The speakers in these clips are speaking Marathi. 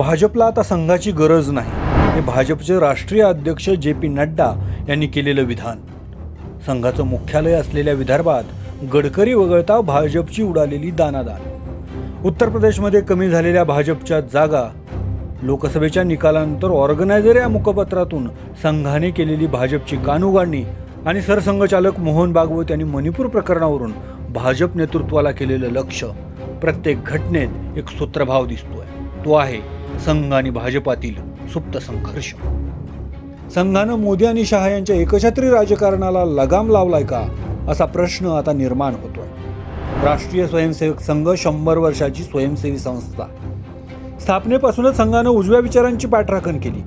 भाजपला आता संघाची गरज नाही. हे भाजपचे राष्ट्रीय अध्यक्ष जे पी नड्डा यांनी केलेलं विधान. संघाचं मुख्यालय असलेल्या विदर्भात गडकरी वगळता भाजपची उडालेली दानादान उत्तर प्रदेशमध्ये कमी झालेल्या भाजपच्या जागा लोकसभेच्या निकालानंतर ऑर्गनायझर या मुखपत्रातून संघाने केलेली भाजपची कानउघाडणी आणि सरसंघचालक मोहन भागवत यांनी मणिपूर प्रकरणावरून भाजप नेतृत्वाला केलेलं लक्ष प्रत्येक घटनेत एक सूत्रभाव दिसतोय. तो आहे संघ आणि भाजपातील सुप्त संघर्ष. संघानं मोदी आणि शहा यांच्या एकछत्री राजकारणाला लगाम लावलाय का असा प्रश्न आता निर्माण होतोय. राष्ट्रीय स्वयंसेवक संघ शंभर वर्षाची स्वयंसेवी संस्था. स्थापनेपासूनच संघानं उजव्या विचारांची पाठराखण केली.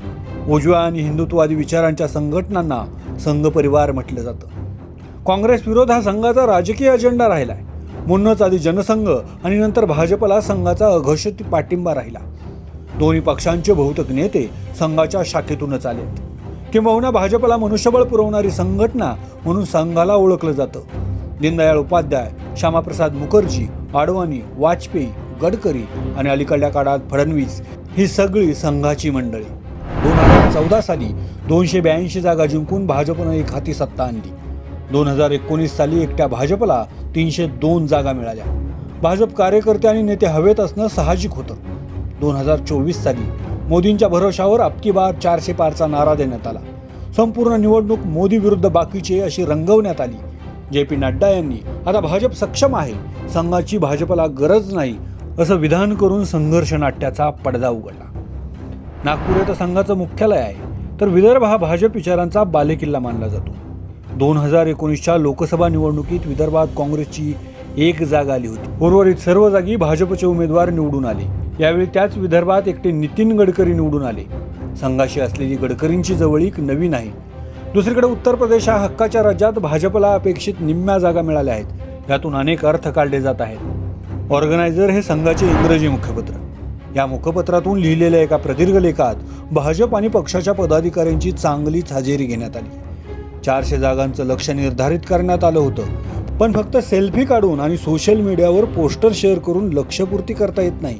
उजव्या आणि हिंदुत्ववादी विचारांच्या संघटनांना संघ परिवार म्हटलं जातं. काँग्रेस विरोध हा संघाचा राजकीय अजेंडा राहिलाय. म्हणूनच आधी जनसंघ आणि नंतर भाजपला संघाचा अघोषित पाठिंबा राहिला. दोन्ही पक्षांचे बहुतेक नेते संघाच्या शाखेतूनच आलेत. किंबहुना भाजपला मनुष्यबळ पुरवणारी संघटना म्हणून संघाला ओळखलं जातं. दीनदयाळ उपाध्याय श्यामाप्रसाद मुखर्जी आडवाणी वाजपेयी गडकरी आणि अलीकडल्या काळात फडणवीस ही सगळी संघाची मंडळी. दोन हजार चौदा साली दोनशे ब्याऐंशी जागा जिंकून भाजपनं एक हाती सत्ता आणली. दोन हजार एकोणीस साली एकट्या भाजपला तीनशे दोन जागा मिळाल्या. भाजप कार्यकर्ते आणि नेते हवेत असणं साहजिक होतं. दोन हजार चोवीस साली मोदींच्या भरोशावर अबकी बार चारशे पारचा नारा देण्यात आला. संपूर्ण निवडणूक मोदी विरुद्ध बाकीचे अशी रंगवण्यात आली. जे पी नड्डा यांनी आता भाजप सक्षम आहे संघाची भाजपला गरज नाही असं विधान करून संघर्ष नाट्याचा पडदा उघडला. नागपूर येथे संघाचं मुख्यालय आहे तर विदर्भ हा भाजप विचारांचा बालेकिल्ला मानला जातो. दोन हजार एकोणीसच्या लोकसभा निवडणुकीत विदर्भात काँग्रेसची एक जागा आली होती. उर्वरित सर्व जागी भाजपचे उमेदवार निवडून आले. यावेळी त्याच विदर्भात एकटे नितीन गडकरी निवडून आले. संघाशी असलेली गडकरींची जवळीक नवीन आहे दुसरीकडे उत्तर प्रदेश हा हक्काच्या राज्यात भाजपला अपेक्षित निम्म्या जागा मिळाल्या आहेत. यातून अनेक अर्थ काढले जात आहेत. ऑर्गनायझर हे संघाचे इंग्रजी मुखपत्र. या मुखपत्रातून लिहिलेल्या एका प्रदीर्घ लेखात भाजप आणि पक्षाच्या पदाधिकाऱ्यांची चांगलीच हजेरी घेण्यात आली. चारशे जागांचं लक्ष निर्धारित करण्यात आलं होतं. पण फक्त सेल्फी काढून आणि सोशल मीडियावर पोस्टर शेअर करून लक्षपूर्ती करता येत नाही.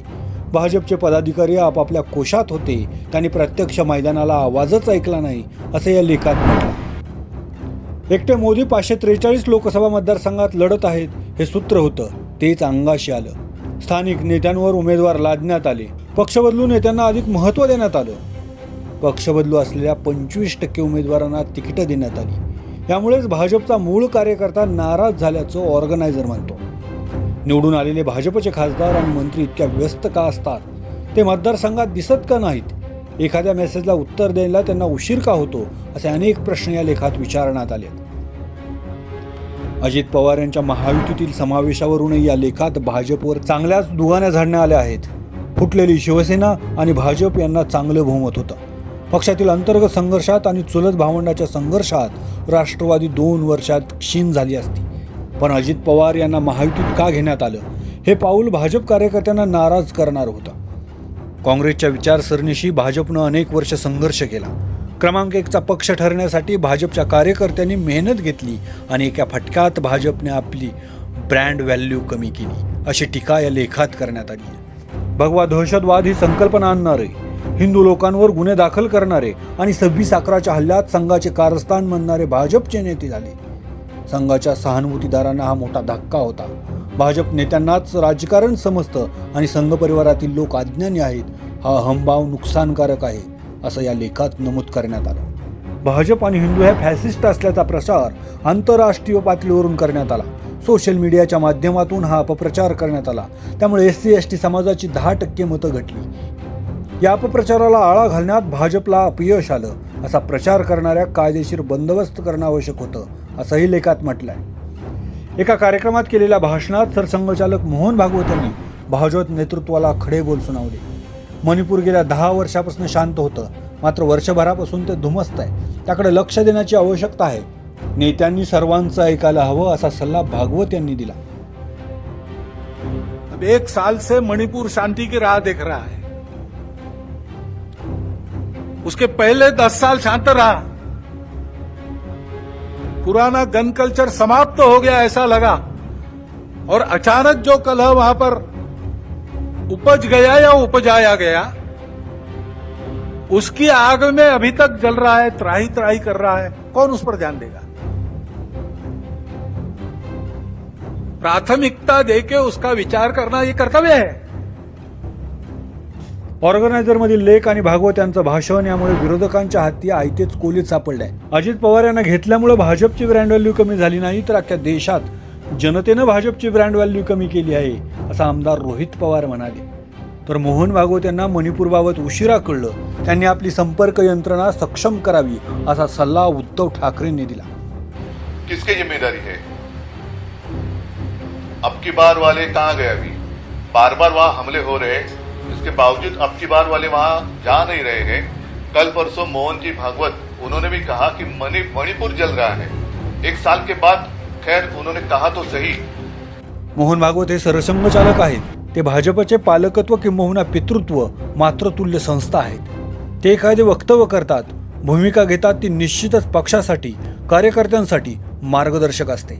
भाजपचे पदाधिकारी आपापल्या कोशात होते. त्यांनी प्रत्यक्ष मैदानाला आवाजच ऐकला नाही असं या लेखात म्हटलं. एकटे मोदी पाचशे त्रेचाळीस लोकसभा मतदारसंघात लढत आहेत हे सूत्र होतं. तेच अंगाशी आलं. स्थानिक नेत्यांवर उमेदवार लादण्यात आले. पक्ष बदलू नेत्यांना अधिक महत्त्व देण्यात आलं. पक्ष बदलू असलेल्या पंचवीस टक्के उमेदवारांना तिकीटं देण्यात आली. यामुळेच भाजपचा मूळ कार्यकर्ता नाराज झाल्याचं ऑर्गनायझर म्हणतो. निवडून आलेले भाजपचे खासदार आणि मंत्री इतक्या व्यस्त का असतात? ते मतदारसंघात दिसत का नाहीत? एखाद्या मेसेजला उत्तर द्यायला त्यांना उशीर का होतो? असे अनेक प्रश्न या लेखात विचारण्यात आले अजित पवार यांच्या महायुतीतील समावेशावरूनही या लेखात भाजपवर चांगल्याच दुगाण्या झाडण्या आल्या आहेत. फुटलेली शिवसेना आणि भाजप यांना चांगलं बहुमत होतं. पक्षातील अंतर्गत संघर्षात आणि चुलत भावंडाच्या संघर्षात राष्ट्रवादी दोन वर्षात क्षीण झाली असती. पण अजित पवार यांना महायुतीत का घेण्यात आलं? हे पाऊल भाजप कार्यकर्त्यांना नाराज करणार होतं. काँग्रेसच्या विचारसरणीशी भाजपनं अनेक वर्ष संघर्ष केला. क्रमांक एकचा पक्ष ठरण्यासाठी भाजपच्या कार्यकर्त्यांनी मेहनत घेतली आणि एका फटक्यात भाजपने आपली ब्रँड व्हॅल्यू कमी केली अशी टीका या लेखात करण्यात आली भगवा दहशतवाद ही संकल्पना आणणारे हिंदू लोकांवर गुन्हे दाखल करणारे आणि सव्वीस अकराच्या हल्ल्यात संघाचे कारस्थान म्हणणारे भाजपचे नेते झाले. संघाच्या सहानुभूतीदारांना हा मोठा धक्का होता. भाजप नेत्यांनाच राजकारण समजतं आणि संघ परिवारातील लोक अज्ञानी आहेत हा अहंभाव नुकसानकारक आहे असं या लेखात नमूद करण्यात आलं. भाजप आणि हिंदू हे फॅसिस्ट असल्याचा प्रसार आंतरराष्ट्रीय पातळीवरून करण्यात आला. सोशल मीडियाच्या माध्यमातून हा अपप्रचार करण्यात आला. त्यामुळे एस सी एस टी समाजाची दहा टक्के मतं घटली. या अपप्रचाराला आळा घालण्यात भाजपला अपयश आलं असा प्रचार करणाऱ्या कायदेशीर बंदोबस्त करणं आवश्यक होतं असंही लेखात म्हटलं आहे एका कार्यक्रमात केलेल्या भाषणात सरसंघचालक मोहन भागवत यांनी भाजप नेतृत्वाला खडे बोल सुनावले. मणिपूर गेल्या दहा वर्षापासून शांत होतं. मात्र वर्षभरापासून ते धुमस्त आहे. त्याकडे लक्ष देण्याची आवश्यकता आहे. नेत्यांनी सर्वांचं ऐकायला हवं असा सल्ला भागवत यांनी दिला. अब एक साल से मणिपुर शांति की राह देख रहा है। उसके पहले दस साल शांत रहा। पुराना गन कल्चर समाप्त तो हो गया ऐसा लगा। और अचानक जो कलह वहाँ पर उपज गया या उपजाया गया, उसकी आग में अभी तक जल रहा है त्राही त्राही कर रहा है, कौन उस पर ध्यान देगा? प्राथमिकता देके उसका विचार करना ये कर्तव्य है। ऑर्गनायझरमधील लेख आणि भागवत यांचं भाषण यामुळे विरोधकांच्या हाती आयतेच कोलीत सापडलंय अजित पवार यांना घेतल्यामुळे भाजपची ब्रँड व्हॅल्यू कमी झाली नाही तर अख्ख्या देशात जनतेनं भाजपची ब्रँड व्हॅल्यू कमी केली आहे असं आमदार रोहित पवार म्हणाले. तर मोहन भागवत यांना मणिपूरबाबत उशिरा कळलं. त्यांनी आपली संपर्क यंत्रणा सक्षम करावी असा सल्ला उद्धव ठाकरेंनी दिला. किसकी जिम्मेदारी है? अब की बार वाले कहाँ गए अभी? बार बार वहां हमले हो रहे इसके बावजूद अब की बार वाले वहाँ जा नहीं रहे हैं। कल परसों मोहन जी भागवत उन्होंने भी कहा कि मणि मणिपुर जल रहा है। एक साल के बाद खैर उन्होंने कहा तो सही। मोहन भागवत हे सरसंघ चालक आहेत. ते भाजपचे पालकत्व किंबहुना पितृत्व मातृतुल्य संस्था आहेत. ते एखादे वक्तव्य करतात भूमिका घेतात ती निश्चितच पक्षासाठी कार्यकर्त्यांसाठी मार्गदर्शक असते.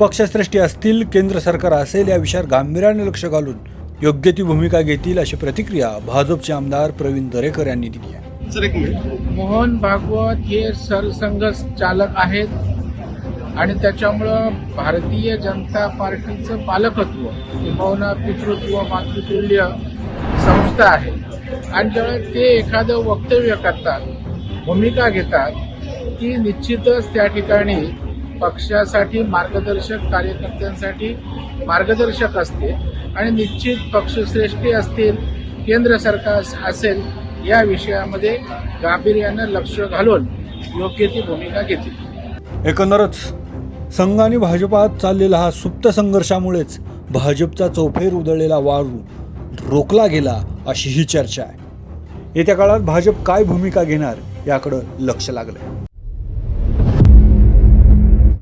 पक्षश्रेष्ठी असतील केंद्र सरकार असेल या विषयावर गांभीर्याने लक्ष घालून योग्य ती भूमिका घेतील अशी प्रतिक्रिया भाजपचे आमदार प्रवीण दरेकर यांनी दिली आहे. मोहन भागवत हे सरसंघ चालक आहेत आणि त्याच्यामुळं भारतीय जनता पार्टीचं पालकत्व किंबहुना पितृत्व मातृतुल्य संस्था आहे. आणि ज्यावेळेस ते एखादं वक्तव्य करतात भूमिका घेतात ती निश्चितच त्या ठिकाणी पक्षासाठी मार्गदर्शक कार्यकर्त्यांसाठी मार्गदर्शक असते. आणि निश्चित पक्षश्रेष्ठी असतील केंद्र सरकार असेल या विषयामध्ये गांभीर्यानं लक्ष घालून योग्य ती भूमिका घेतली. एकंदरच संघ आणि भाजपात चाललेला हा सुप्त संघर्षामुळेच भाजपचा चौफेर उधळलेला वाळू रोखला गेला अशी ही चर्चा आहे. येत्या काळात भाजप काय भूमिका घेणार याकडं लक्ष लागलंय.